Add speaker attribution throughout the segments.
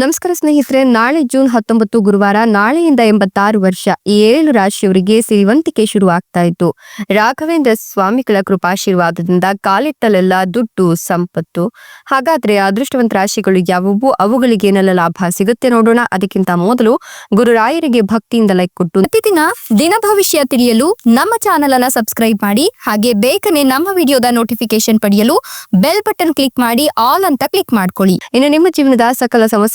Speaker 1: ನಮಸ್ಕಾರ ಸ್ನೇಹಿತರೆ, ನಾಳೆ ಜೂನ್ ಹತ್ತೊಂಬತ್ತು ಗುರುವಾರ ನಾಳೆಯಿಂದ ಎಂಬತ್ತಾರು ವರ್ಷ ಈ ಏಳು ರಾಶಿಯವರಿಗೆ ಸಿರಿವಂತಿಕೆ ಶುರು ಆಗ್ತಾ ಇತ್ತು. ರಾಘವೇಂದ್ರ ಸ್ವಾಮಿಗಳ ಕೃಪಾಶೀರ್ವಾದದಿಂದ ಕಾಲಿಟ್ಟಲೆಲ್ಲ ದುಡ್ಡು, ಸಂಪತ್ತು. ಹಾಗಾದ್ರೆ ಅದೃಷ್ಟವಂತ ರಾಶಿಗಳು ಯಾವುವು? ಅವುಗಳಿಗೆ ಏನೆಲ್ಲ ಲಾಭ ಸಿಗುತ್ತೆ ನೋಡೋಣ. ಅದಕ್ಕಿಂತ ಮೊದಲು ಗುರುರಾಯರಿಗೆ ಭಕ್ತಿಯಿಂದ ಲೈಕ್ ಕೊಟ್ಟು
Speaker 2: ಪ್ರತಿದಿನ ದಿನ ಭವಿಷ್ಯ ತಿಳಿಯಲು ನಮ್ಮ ಚಾನೆಲ್ ಅನ್ನ ಸಬ್ಸ್ಕ್ರೈಬ್ ಮಾಡಿ, ಹಾಗೆ ಬೇಗನೆ ನಮ್ಮ ವಿಡಿಯೋದ ನೋಟಿಫಿಕೇಶನ್ ಪಡೆಯಲು ಬೆಲ್ ಬಟನ್ ಕ್ಲಿಕ್ ಮಾಡಿ ಆಲ್ ಅಂತ ಕ್ಲಿಕ್ ಮಾಡ್ಕೊಳ್ಳಿ.
Speaker 1: ಇನ್ನು ನಿಮ್ಮ ಜೀವನದ ಸಕಲ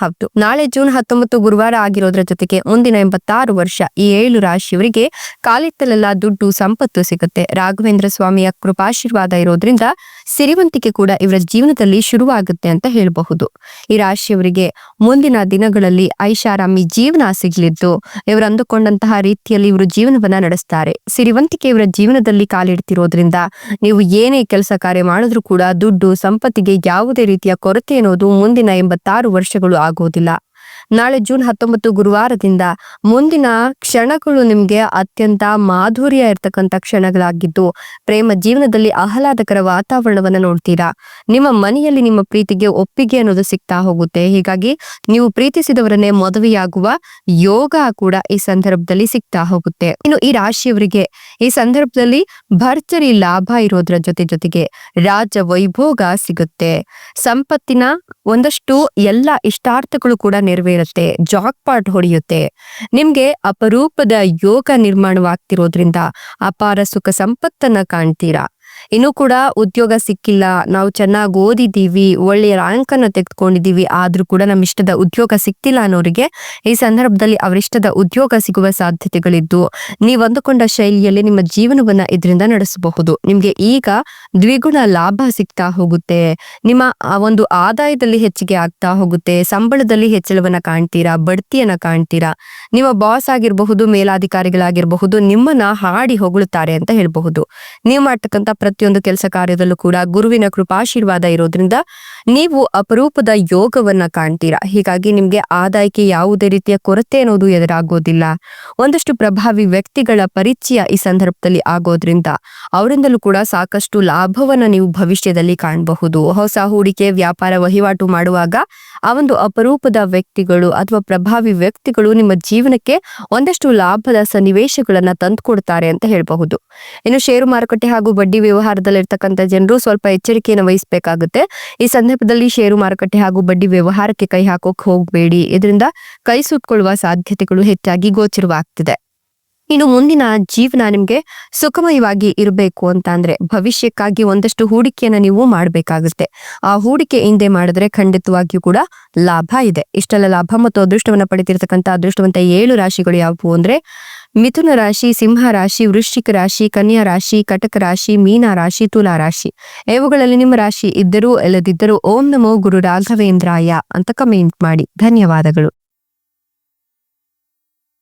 Speaker 1: ಹೌದು. ನಾಳೆ ಜೂನ್ ಹತ್ತೊಂಬತ್ತು ಗುರುವಾರ ಆಗಿರೋದ್ರ ಜೊತೆಗೆ ಮುಂದಿನ ಎಂಬತ್ತಾರು ವರ್ಷ ಈ ಏಳು ರಾಶಿಯವರಿಗೆ ಕಾಲಿತ್ತಲೆಲ್ಲ ದುಡ್ಡು, ಸಂಪತ್ತು ಸಿಗುತ್ತೆ. ರಾಘವೇಂದ್ರ ಸ್ವಾಮಿಯ ಕೃಪಾಶೀರ್ವಾದ ಇರೋದ್ರಿಂದ ಸಿರಿವಂತಿಕೆ ಕೂಡ ಇವರ ಜೀವನದಲ್ಲಿ ಶುರುವಾಗುತ್ತೆ ಅಂತ ಹೇಳಬಹುದು. ಈ ರಾಶಿಯವರಿಗೆ ಮುಂದಿನ ದಿನಗಳಲ್ಲಿ ಐಷಾರಾಮಿ ಜೀವನ ಸಿಗಲಿದ್ದು, ಇವರು ಅಂದುಕೊಂಡಂತಹ ರೀತಿಯಲ್ಲಿ ಇವರು ಜೀವನವನ್ನ ನಡೆಸ್ತಾರೆ. ಸಿರಿವಂತಿಕೆ ಇವರ ಜೀವನದಲ್ಲಿ ಕಾಲಿಡ್ತಿರೋದ್ರಿಂದ ನೀವು ಏನೇ ಕೆಲಸ ಕಾರ್ಯ ಮಾಡಿದ್ರೂ ಕೂಡ ದುಡ್ಡು, ಸಂಪತ್ತಿಗೆ ಯಾವುದೇ ರೀತಿಯ ಕೊರತೆ ಅನ್ನೋದು ಮುಂದಿನ ಎಂಬತ್ತಾರು ವರ್ಷಗಳು ಆಗೋದಿಲ್ಲ ನಾಳೆ ಜೂನ್ ಹತ್ತೊಂಬತ್ತು ಗುರುವಾರದಿಂದ ಮುಂದಿನ ಕ್ಷಣಗಳು ನಿಮ್ಗೆ ಅತ್ಯಂತ ಮಾಧುರ್ಯ ಇರ್ತಕ್ಕಂಥ ಕ್ಷಣಗಳಾಗಿದ್ದು, ಪ್ರೇಮ ಜೀವನದಲ್ಲಿ ಆಹ್ಲಾದಕರ ವಾತಾವರಣವನ್ನ ನೋಡ್ತೀರಾ? ನಿಮ್ಮ ಮನೆಯಲ್ಲಿ ನಿಮ್ಮ ಪ್ರೀತಿಗೆ ಒಪ್ಪಿಗೆ ಅನ್ನೋದು ಸಿಗ್ತಾ ಹೋಗುತ್ತೆ. ಹೀಗಾಗಿ ನೀವು ಪ್ರೀತಿಸಿದವರನ್ನೇ ಮದುವೆಯಾಗುವ ಯೋಗ ಕೂಡ ಈ ಸಂದರ್ಭದಲ್ಲಿ ಸಿಗ್ತಾ ಹೋಗುತ್ತೆ. ಇನ್ನು ಈ ರಾಶಿಯವರಿಗೆ ಈ ಸಂದರ್ಭದಲ್ಲಿ ಭರ್ಜರಿ ಲಾಭ ಇರೋದ್ರ ಜೊತೆ ಜೊತೆಗೆ ರಾಜ ವೈಭೋಗ ಸಿಗುತ್ತೆ. ಸಂಪತ್ತಿನ ಒಂದಷ್ಟು ಎಲ್ಲ ಇಷ್ಟಾರ್ಥಗಳು ಕೂಡ ನೆರವೇರುತ್ತೆ ಜಾಕ್ ಪಾಟ್ ಹೊಡೆಯುತ್ತೆ. ನಿಮ್ಗೆ ಅಪರೂಪದ ಯೋಗ ನಿರ್ಮಾಣವಾಗ್ತಿರೋದ್ರಿಂದ ಅಪಾರ ಸುಖ ಸಂಪತ್ತನ್ನ ಕಾಣ್ತೀರಾ? ಇನ್ನೂ ಕೂಡ ಉದ್ಯೋಗ ಸಿಕ್ಕಿಲ್ಲ. ನಾವು ಚೆನ್ನಾಗಿ ಓದಿದ್ದೀವಿ, ಒಳ್ಳೆಯ ರ್ಯಾಂಕ್ ಅನ್ನು ತೆಗೆದುಕೊಂಡಿದ್ದೀವಿ, ಆದ್ರೂ ಕೂಡ ನಮ್ಮ ಇಷ್ಟದ ಉದ್ಯೋಗ ಸಿಕ್ತಿಲ್ಲ ಅನ್ನೋರಿಗೆ ಈ ಸಂದರ್ಭದಲ್ಲಿ ಅವರಿಷ್ಟದ ಉದ್ಯೋಗ ಸಿಗುವ ಸಾಧ್ಯತೆಗಳಿದ್ದು, ನೀವು ಅಂದುಕೊಂಡ ಶೈಲಿಯಲ್ಲಿ ನಿಮ್ಮ ಜೀವನವನ್ನ ಇದರಿಂದ ನಡೆಸಬಹುದು. ನಿಮ್ಗೆ ಈಗ ದ್ವಿಗುಣ ಲಾಭ ಸಿಗ್ತಾ ಹೋಗುತ್ತೆ. ನಿಮ್ಮ ಒಂದು ಆದಾಯದಲ್ಲಿ ಹೆಚ್ಚಿಗೆ ಆಗ್ತಾ ಹೋಗುತ್ತೆ. ಸಂಬಳದಲ್ಲಿ ಹೆಚ್ಚಳವನ್ನ ಕಾಣ್ತೀರಾ, ಬಡ್ತಿಯನ್ನ ಕಾಣ್ತೀರಾ? ನಿಮ್ಮ ಬಾಸ್ ಆಗಿರಬಹುದು, ಮೇಲಾಧಿಕಾರಿಗಳಾಗಿರಬಹುದು, ನಿಮ್ಮನ್ನ ಹಾಡಿ ಹೊಗಳುತ್ತಾರೆ ಅಂತ ಹೇಳಬಹುದು. ನೀವು ಮಾಡ್ತಕ್ಕಂಥ ಪ್ರತಿಯೊಂದು ಕೆಲಸ ಕಾರ್ಯದಲ್ಲೂ ಕೂಡ ಗುರುವಿನ ಕೃಪಾಶೀರ್ವಾದ ಇರೋದ್ರಿಂದ ನೀವು ಅಪರೂಪದ ಯೋಗವನ್ನ ಕಾಣ್ತೀರಾ. ಹೀಗಾಗಿ ನಿಮ್ಗೆ ಆದಾಯಕ್ಕೆ ಯಾವುದೇ ರೀತಿಯ ಕೊರತೆ ಅನ್ನೋದು ಎದುರಾಗೋದಿಲ್ಲ. ಒಂದಷ್ಟು ಪ್ರಭಾವಿ ವ್ಯಕ್ತಿಗಳ ಪರಿಚಯ ಈ ಸಂದರ್ಭದಲ್ಲಿ ಆಗೋದ್ರಿಂದ ಅವರಿಂದಲೂ ಕೂಡ ಸಾಕಷ್ಟು ಲಾಭವನ್ನ ನೀವು ಭವಿಷ್ಯದಲ್ಲಿ ಕಾಣಬಹುದು. ಹೊಸ ಹೂಡಿಕೆ, ವ್ಯಾಪಾರ ವಹಿವಾಟು ಮಾಡುವಾಗ ಆ ಒಂದು ಅಪರೂಪದ ವ್ಯಕ್ತಿಗಳು ಅಥವಾ ಪ್ರಭಾವಿ ವ್ಯಕ್ತಿಗಳು ನಿಮ್ಮ ಜೀವನಕ್ಕೆ ಒಂದಷ್ಟು ಲಾಭದ ಸನ್ನಿವೇಶಗಳನ್ನ ತಂದುಕೊಡ್ತಾರೆ ಅಂತ ಹೇಳಬಹುದು. ಇನ್ನು ಷೇರು ಮಾರುಕಟ್ಟೆ ಹಾಗೂ ಬಡ್ಡಿ ವ್ಯವಹಾರದಲ್ಲಿರ್ತಕ್ಕಂಥ ಜನರು ಸ್ವಲ್ಪ ಎಚ್ಚರಿಕೆಯನ್ನು ವಹಿಸಬೇಕಾಗುತ್ತೆ. ಈ ಸಂದರ್ಭದಲ್ಲಿ ಷೇರು ಮಾರುಕಟ್ಟೆ ಹಾಗೂ ಬಡ್ಡಿ ವ್ಯವಹಾರಕ್ಕೆ ಕೈ ಹಾಕೋಕ್ ಹೋಗಬೇಡಿ. ಇದರಿಂದ ಕೈ ಸುಟ್ಕೊಳ್ಳುವ ಸಾಧ್ಯತೆಗಳು ಹೆಚ್ಚಾಗಿ ಗೋಚರವಾಗ್ತಿದೆ. ಇನ್ನು ಮುಂದಿನ ಜೀವನ ನಿಮ್ಗೆ ಸುಖಮಯವಾಗಿ ಇರಬೇಕು ಅಂತ ಅಂದ್ರೆ ಭವಿಷ್ಯಕ್ಕಾಗಿ ಒಂದಷ್ಟು ಹೂಡಿಕೆಯನ್ನ ನೀವು ಮಾಡಬೇಕಾಗುತ್ತೆ. ಆ ಹೂಡಿಕೆ ಹಿಂದೆ ಮಾಡಿದ್ರೆ ಖಂಡಿತವಾಗಿಯೂ ಕೂಡ ಲಾಭ ಇದೆ. ಇಷ್ಟೆಲ್ಲ ಲಾಭ ಮತ್ತು ಅದೃಷ್ಟವನ್ನು ಪಡೆದಿರತಕ್ಕಂಥ ಅದೃಷ್ಟವಂತ ಏಳು ರಾಶಿಗಳು ಯಾವುವು ಅಂದ್ರೆ ಮಿಥುನ ರಾಶಿ, ಸಿಂಹ ರಾಶಿ, ವೃಶ್ಚಿಕ ರಾಶಿ, ಕನ್ಯಾ ರಾಶಿ, ಕಟಕ ರಾಶಿ, ಮೀನ ರಾಶಿ, ತುಲಾ ರಾಶಿ. ಇವುಗಳಲ್ಲಿ ನಿಮ್ಮ ರಾಶಿ ಇದ್ದರೂ ಇಲ್ಲದಿದ್ದರೂ ಓಂ ನಮೋ ಗುರು ರಾಘವೇಂದ್ರಾಯ ಅಂತ ಕಮೆಂಟ್ ಮಾಡಿ. ಧನ್ಯವಾದಗಳು.